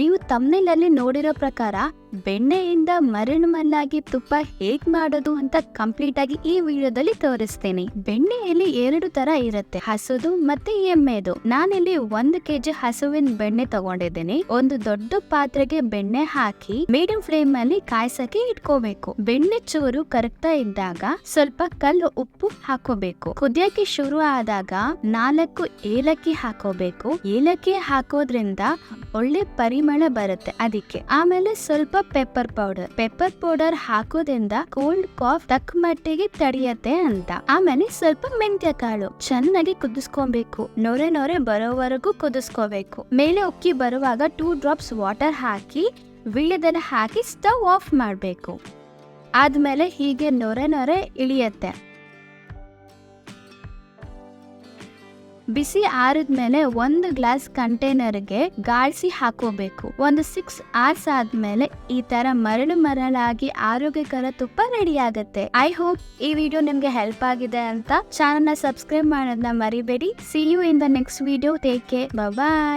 ನೀವು ತಮ್ಮಲ್ಲಿ ನೋಡಿರೋ ಪ್ರಕಾರ ಬೆಣ್ಣೆಯಿಂದ ಮರಳು ಮಲ್ಲಾಗಿ ತುಪ್ಪ ಹೇಗ್ ಮಾಡೋದು ಅಂತ ಕಂಪ್ಲೀಟ್ ಆಗಿ ಈ ವಿಡಿಯೋದಲ್ಲಿ ತೋರಿಸ್ತೇನೆ. ಬೆಣ್ಣೆಯಲ್ಲಿ ಎರಡು ತರ ಇರುತ್ತೆ, ಹಸುದು ಮತ್ತೆ ಎಮ್ಮೆದು. ನಾನಿಲ್ಲಿ ಒಂದು ಕೆಜಿ ಹಸುವಿನ ಬೆಣ್ಣೆ ತಗೊಂಡಿದ್ದೀನಿ. ಒಂದು ದೊಡ್ಡ ಪಾತ್ರೆಗೆ ಬೆಣ್ಣೆ ಹಾಕಿ ಮೀಡಿಯಂ ಫ್ಲೇಮ್ ಅಲ್ಲಿ ಕಾಯ್ಸಕ್ಕೆ ಇಟ್ಕೋಬೇಕು. ಬೆಣ್ಣೆ ಚೂರು ಕರಗ್ತಾ ಇದ್ದಾಗ ಸ್ವಲ್ಪ ಕಲ್ಲು ಉಪ್ಪು ಹಾಕೋಬೇಕು. ಕುದಿಯಕ್ಕೆ ಶುರು ಆದಾಗ ನಾಲ್ಕು ಏಲಕ್ಕಿ ಹಾಕೋಬೇಕು. ಏಲಕ್ಕಿ ಹಾಕೋದ್ರಿಂದ ಒಳ್ಳೆ ಪರಿಮಳ ಬರುತ್ತೆ. ಅದಕ್ಕೆ ಆಮೇಲೆ ಸ್ವಲ್ಪ ಪೆಪ್ಪರ್ ಪೌಡರ್ ಪೆಪ್ಪರ್ ಪೌಡರ್ ಹಾಕೋದ್ರಿಂದ ಕೋಲ್ಡ್ ಕಾಫ್ ತಕ್ಕ ಮಟ್ಟಿಗೆ ತಡೆಯತ್ತೆ ಅಂತ. ಆಮೇಲೆ ಸ್ವಲ್ಪ ಮೆಂತ್ಯ ಕಾಳು ಚೆನ್ನಾಗಿ ಕುದಿಸ್ಕೊಬೇಕು. ನೊರೆ ನೊರೆ ಬರೋವರೆಗೂ ಕುದಿಸ್ಕೋಬೇಕು. ಮೇಲೆ ಉಕ್ಕಿ ಬರುವಾಗ ಟೂ ಡ್ರಾಪ್ಸ್ ವಾಟರ್ ಹಾಕಿ ವಿಳ್ಯದನ್ನ ಹಾಕಿ ಸ್ಟವ್ ಆಫ್ ಮಾಡಬೇಕು. ಆದ್ಮೇಲೆ ಹೀಗೆ ನೊರೆ ನೊರೆ ಇಳಿಯತ್ತೆ. ಬಿಸಿ ಆರಿದ್ಮೇಲೆ ಒಂದು ಗ್ಲಾಸ್ ಕಂಟೈನರ್ಗೆ ಗಾಳಿಸಿ ಹಾಕೋಬೇಕು. ಒಂದು ಸಿಕ್ಸ್ ಅವರ್ಸ್ ಆದ್ಮೇಲೆ ಈ ತರ ಮರಳು ಮರಳಾಗಿ ಆರೋಗ್ಯಕರ ತುಪ್ಪ ರೆಡಿ ಆಗುತ್ತೆ ಐ ಹೋಪ್ ಈ ವಿಡಿಯೋ ನಿಮ್ಗೆ ಹೆಲ್ಪ್ ಆಗಿದೆ ಅಂತ. ಚಾನಲ್ನ ಸಬ್ಸ್ಕ್ರೈಬ್ ಮಾಡೋದನ್ನ ಮರಿಬೇಡಿ. See you in the next video take care bye